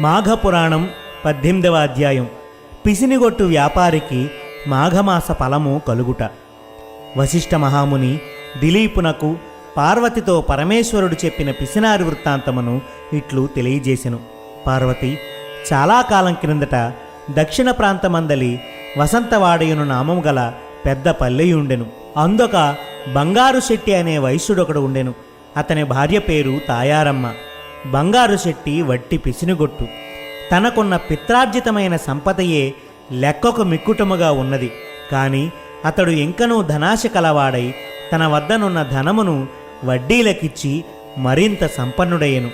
మాఘపురాణం పద్దెనిమిదవ అధ్యాయం. పిసినిగొట్టు వ్యాపారికి మాఘమాస ఫలము కలుగుట. వశిష్ఠ మహాముని దిలీపునకు పార్వతితో పరమేశ్వరుడు చెప్పిన పిసినారి వృత్తాంతమును ఇట్లు తెలియజేసెను. పార్వతి చాలా కాలం క్రిందట దక్షిణ ప్రాంతమందలి వసంతవాడయును నామము గల పెద్ద పల్లెయుండెను. అందొక బంగారు శెట్టి అనే వైశ్యుడొకడు ఉండెను. అతని భార్య పేరు తాయారమ్మ. బంగారు శెట్టి వట్టి పిసినుగొట్టు. తనకున్న పిత్రార్జితమైన సంపదయే లెక్కకు మిక్కుటముగా ఉన్నది. కాని అతడు ఇంకనూ ధనాశ కలవాడై తన వద్దనున్న ధనమును వడ్డీలకిచ్చి మరింత సంపన్నుడయ్యను.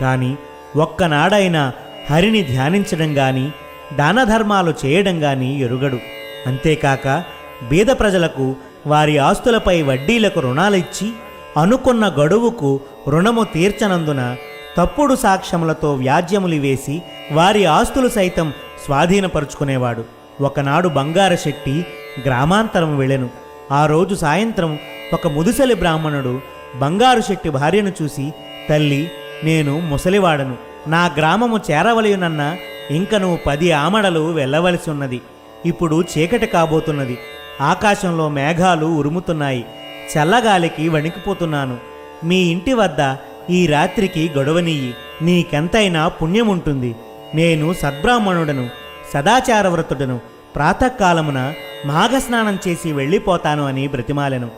కాని ఒక్కనాడైనా హరిని ధ్యానించడం గాని దానధర్మాలు చేయడం గాని ఎరుగడు. అంతేకాక బీద ప్రజలకు వారి ఆస్తులపై వడ్డీలకు రుణాలిచ్చి అనుకున్న గడువుకు రుణము తీర్చనందున తప్పుడు సాక్ష్యములతో వ్యాజ్యములు వేసి వారి ఆస్తులు సైతం స్వాధీనపరుచుకునేవాడు. ఒకనాడు బంగార శెట్టి గ్రామాంతరం వెళ్ళెను. ఆ రోజు సాయంత్రం ఒక ముదుసలి బ్రాహ్మణుడు బంగారు శెట్టి భార్యను చూసి తల్లి నేను ముసలివాడను. నా గ్రామము చేరవలయునన్న ఇంక నువ్వు పది ఆమడలు వెళ్ళవలసి ఉన్నది ఇప్పుడు చీకటి కాబోతున్నది. ఆకాశంలో మేఘాలు ఉరుముతున్నాయి. చల్లగాలికి వణికిపోతున్నాను. మీ ఇంటి వద్ద ఈ రాత్రికి గొడవనియ్యి. నీకెంతైనా పుణ్యముంటుంది. నేను సద్బ్రాహ్మణుడను సదాచారవ్రతుడను ప్రాతకాలమున మాఘస్నానం చేసి వెళ్ళిపోతాను అని బ్రతిమాలెను.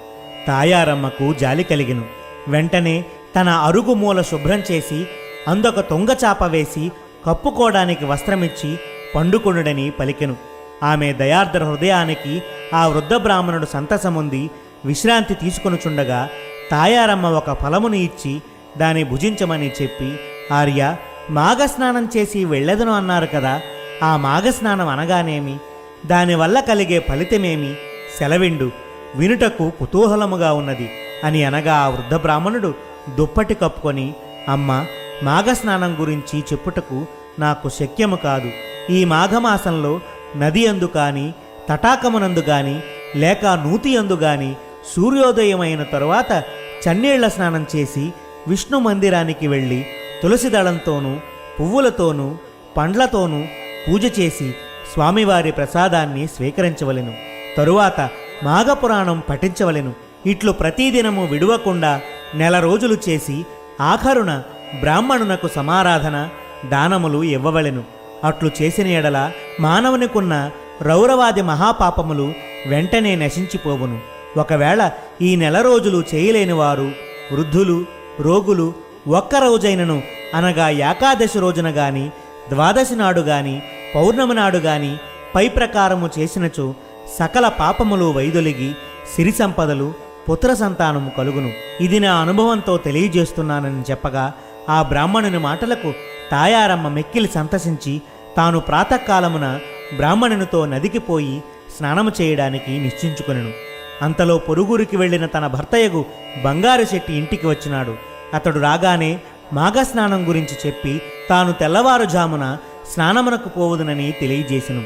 తాయారమ్మకు జాలి కలిగిను. వెంటనే తన అరుగు మూల శుభ్రం చేసి అందొక తొంగచాప వేసి కప్పుకోవడానికి వస్త్రమిచ్చి పండుకొనుడని పలికెను. ఆమె దయార్ద్ర హృదయానికి ఆ వృద్ధ బ్రాహ్మణుడు సంతసముంది విశ్రాంతి తీసుకొనుచుండగా తాయారమ్మ ఒక ఫలమును ఇచ్చి దాన్ని భుజించమని చెప్పి ఆర్య మాఘస్నానం చేసి వెళ్ళెదను అన్నారు కదా. ఆ మాఘస్నానం అనగానేమి? దానివల్ల కలిగే ఫలితమేమి? సెలవిండు. వినుటకు కుతూహలముగా ఉన్నది. అని అనగా ఆ వృద్ధ బ్రాహ్మణుడు దుప్పటి కప్పుకొని అమ్మ మాఘస్నానం గురించి చెప్పుటకు నాకు శక్యము కాదు. ఈ మాఘమాసంలో నది అందు కానీ తటాకమునందు గాని లేక నూతి అందు గాని సూర్యోదయమైన తరువాత చన్నీళ్ళ స్నానం చేసి విష్ణు మందిరానికి వెళ్ళి తులసి దళంతోనూ పువ్వులతోనూ పండ్లతోనూ పూజ చేసి స్వామివారి ప్రసాదాన్ని స్వీకరించవలెను. తరువాత మాఘపురాణం పఠించవలెను. ఇట్లు ప్రతిదినము విడువకుండా నెల రోజులు చేసి ఆఖరున బ్రాహ్మణునకు సమారాధన దానములు ఇవ్వవలెను. అట్లు చేసిన ఎడల మానవునికున్న రౌరవాది మహాపాపములు వెంటనే నశించిపోవును. ఒకవేళ ఈ నెల రోజులు చేయలేని వారు వృద్ధులు రోగులు ఒక్క రోజైనను అనగా ఏకాదశి రోజున గాని ద్వాదశి నాడు గాని పౌర్ణమి నాడు గాని పై ప్రకారము చేసినచో సకల పాపములు వైదొలిగి సిరి సంపదలు పుత్ర సంతానము కలుగును. ఇది నా అనుభవంతో తెలియజేస్తున్నానని చెప్పగా ఆ బ్రాహ్మణుని మాటలకు తాయారమ్మ మెక్కిలి సంతసించి తాను ప్రాతకాలమున బ్రాహ్మణునితో నదికి పోయి స్నానము చేయడానికి నిశ్చయించుకొనెను అంతలో పొరుగురికి వెళ్ళిన తన భర్తయ్యగు బంగారు శెట్టి ఇంటికి వచ్చినాడు. అతడు రాగానే మాఘస్నానం గురించి చెప్పి తాను తెల్లవారుజామున స్నానమునకు పోవుదునని తెలియజేసెను.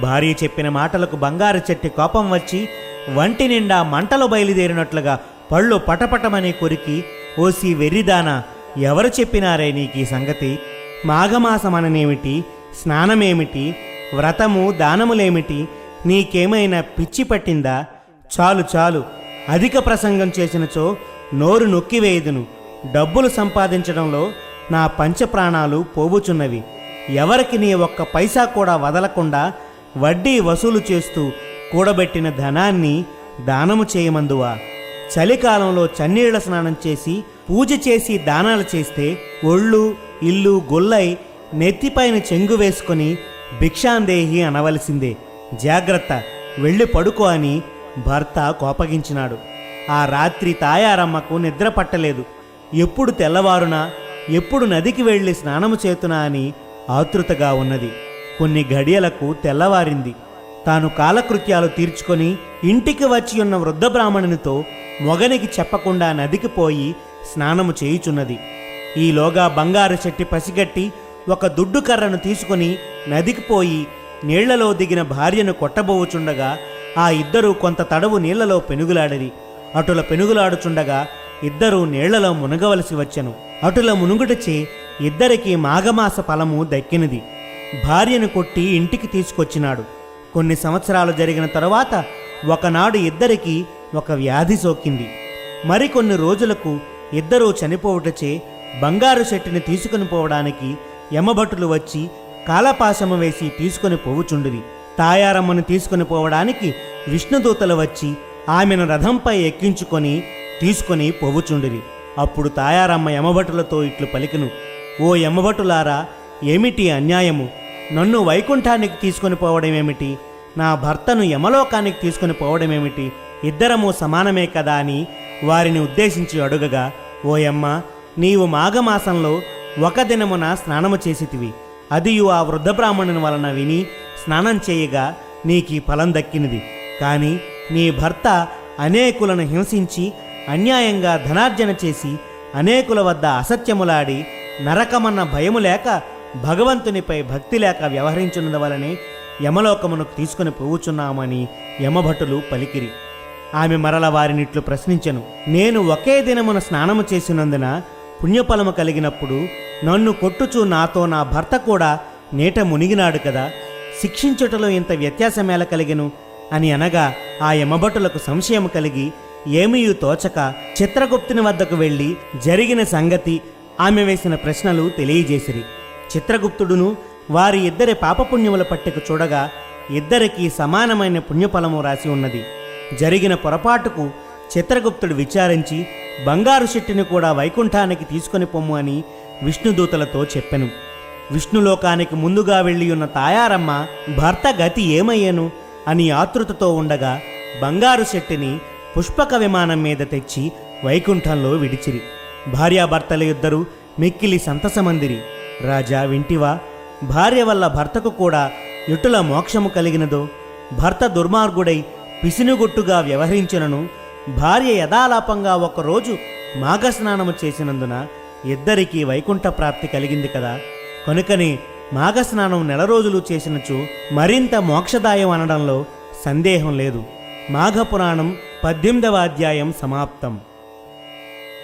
భార్య చెప్పిన మాటలకు బంగారు చెట్టి కోపం వచ్చి వంటి నిండా మంటలు బయలుదేరినట్లుగా పళ్ళు పటపటమని కొరికి ఓసి వెర్రిదానా ఎవరు చెప్పినారే నీకీ సంగతి? మాఘమాసమననేమిటి? స్నానమేమిటి? వ్రతము దానములేమిటి? నీకేమైనా పిచ్చి పట్టిందా? చాలు చాలు. అధిక ప్రసంగం చేసినచో నోరు నొక్కివేయదును డబ్బులు సంపాదించడంలో నా పంచప్రాణాలు పోబుచున్నవి ఎవరికి నీ ఒక్క పైసా కూడా వదలకుండా వడ్డీ వసూలు చేస్తూ కూడబెట్టిన ధనాన్ని దానము చేయమందువా? చలికాలంలో చన్నీళ్ళ స్నానం చేసి పూజ చేసి దానాలు చేస్తే ఒళ్ళు ఇల్లు గొల్లై నెత్తిపైన చెంగు వేసుకొని భిక్షాందేహి అనవలసిందే. జాగ్రత్త. వెళ్ళి పడుకో అని భర్త కోపగించినాడు. ఆ రాత్రి తాయారమ్మకు నిద్ర పట్టలేదు. ఎప్పుడు తెల్లవారునా ఎప్పుడు నదికి వెళ్ళి స్నానము చేతునా అని ఆతృతగా ఉన్నది. కొన్ని గడియలకు తెల్లవారింది. తాను కాలకృత్యాలు తీర్చుకొని ఇంటికి వచ్చి ఉన్న వృద్ధ బ్రాహ్మణునితో మొగనికి చెప్పకుండా నదికి పోయి స్నానము చేయుచున్నది. ఈలోగా బంగారు చెట్టి పసిగట్టి ఒక దుడ్డు కర్రను తీసుకొని నదికి పోయి నీళ్ళలో దిగిన భార్యను కొట్టబోవుచుండగా ఆ ఇద్దరూ కొంత తడవు నీళ్ళలో పెనుగులాడిరి. అటుల పెనుగులాడుచుండగా ఇద్దరూ నీళ్ళలో మునగవలసి వచ్చెను. అటుల మునుగుటచే ఇద్దరికీ మాఘమాస ఫలము దక్కినది. భార్యను కొట్టి ఇంటికి తీసుకొచ్చినాడు. కొన్ని సంవత్సరాలు జరిగిన తరువాత ఒకనాడు ఇద్దరికీ ఒక వ్యాధి సోకింది. మరికొన్ని రోజులకు ఇద్దరూ చనిపోవుటచే బంగారు చెట్టుని తీసుకుని పోవడానికి యమభటులు వచ్చి కాలపాశము వేసి తీసుకొని పోవుచుండిరి. తాయారమ్మను తీసుకొని పోవడానికి విష్ణుదూతలు వచ్చి ఆమెను రథంపై ఎక్కించుకొని తీసుకొని పోవుచుండిరి. అప్పుడు తాయారమ్మ యమభటులతో ఇట్లు పలికిను. ఓ యమభటులారా ఏమిటి అన్యాయము? నన్ను వైకుంఠానికి తీసుకొని పోవడమేమిటి? నా భర్తను యమలోకానికి తీసుకొని పోవడమేమిటి? ఇద్దరము సమానమే కదా అని వారిని ఉద్దేశించి అడుగగా ఓయమ్మ నీవు మాఘమాసంలో ఒక దినమున స్నానము చేసితివి. అదియు ఆ వృద్ధ బ్రాహ్మణుని వలన విని స్నానం చేయగా నీకీ ఫలం దక్కినది. కానీ నీ భర్త అనేకులను హింసించి అన్యాయంగా ధనార్జన చేసి అనేకుల వద్ద అసత్యములాడి నరకమన్న భయము లేక భగవంతునిపై భక్తి లేక వ్యవహరించున్నదవలనే యమలోకమునకు తీసుకుని పోవుచున్నామని యమభటులు పలికిరి. ఆమె మరల వారినిట్లు ప్రశ్నించెను. నేను ఒకే దినమున స్నానము చేసినందున పుణ్యఫలము కలిగినప్పుడు నన్ను కొట్టుచూ నాతో నా భర్త కూడా నేట మునిగినాడు కదా. శిక్షించుటలో ఇంత వ్యత్యాసమేల కలిగెను? అని అనగా ఆ యమభటులకు సంశయం కలిగి ఏమీయూ తోచక చిత్రగుప్తుని వద్దకు వెళ్ళి జరిగిన సంగతి ఆమె వేసిన ప్రశ్నలు తెలియజేసిరి. చిత్రగుప్తుడును వారి ఇద్దరి పాపపుణ్యముల పట్టిక చూడగా ఇద్దరికీ సమానమైన పుణ్యఫలము రాసి ఉన్నది. జరిగిన పొరపాటుకు చిత్రగుప్తుడు విచారించి బంగారు శెట్టిని కూడా వైకుంఠానికి తీసుకొని పొమ్ము అని విష్ణుదూతలతో చెప్పెను. విష్ణులోకానికి ముందుగా వెళ్ళి ఉన్న తాయారమ్మ భర్త గతి ఏమయ్యను? అని ఆతృతతో ఉండగా బంగారు శెట్టిని పుష్పక విమానం మీద తెచ్చి వైకుంఠంలో విడిచిరి. భార్యాభర్తల ఇద్దరు మిక్కిలి సంతసమందిరి. రాజా వింటివా? భార్య వల్ల భర్తకు కూడా ఎటుల మోక్షము కలిగినదో? భర్త దుర్మార్గుడై పిసినుగొట్టుగా వ్యవహరించినను? భార్య యథాలాపంగా ఒకరోజు మాఘస్నానము చేసినందున ఇద్దరికీ వైకుంఠ ప్రాప్తి కలిగింది కదా? కనుకని మాఘస్నానం నెల రోజులు చేసినచు మరింత మోక్షదాయం అనడంలో సందేహం లేదు. మాఘపురాణం పద్దెనిమిదవ అధ్యాయం సమాప్తం.